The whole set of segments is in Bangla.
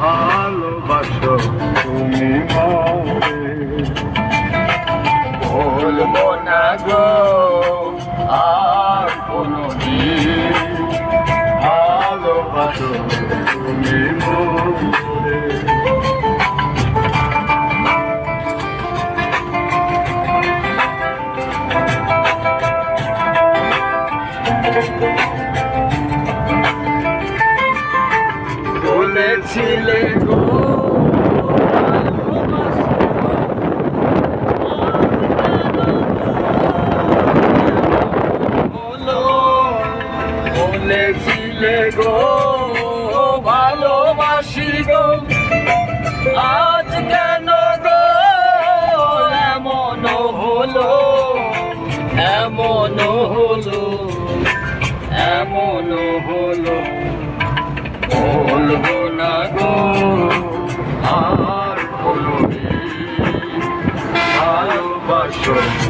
ভালোবাসো তুমি বলব না গো আর কোনো ভালোবাসো তুমি মরে। বলেছিলে গো বলেছিলে গো ভালোবাসি গো। আজ ভালোবাসো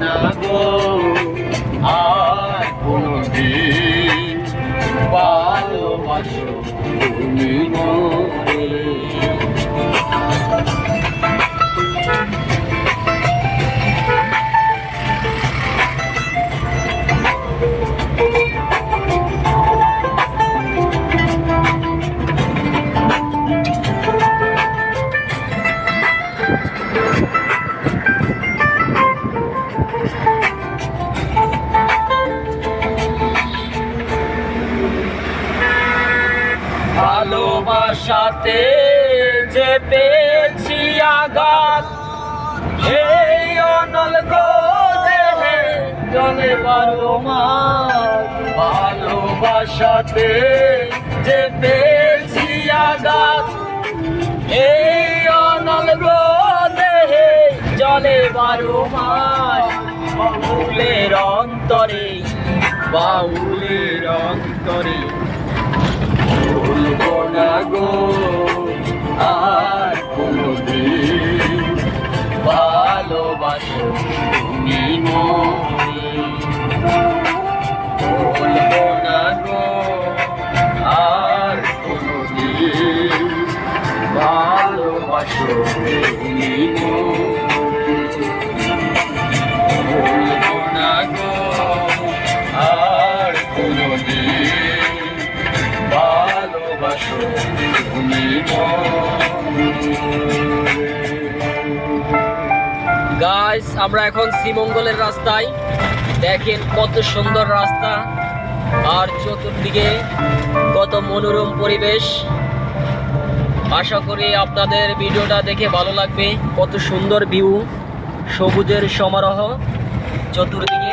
না গো ভালোবাসাতে যে পেয়েছি আঘাত, এই অনল দেহে জলে বারো ভালোবাসাতে যে পেয়েছি আঘাত, এই অনল দেহে জলে বারো মাস অন্তরে, বাউলের অন্তরে। ভুলবো না গো আর কোনদিন গাইস আমরা এখন শ্রীমঙ্গলের রাস্তায়। দেখেন কত সুন্দর রাস্তা। আর চতুর্দিকে কত মনোরম পরিবেশ। আশা করি আপনাদের ভিডিওটা দেখে ভালো লাগবে। কত সুন্দর ভিউ সবুজের সমারোহ। চতুর্দিকে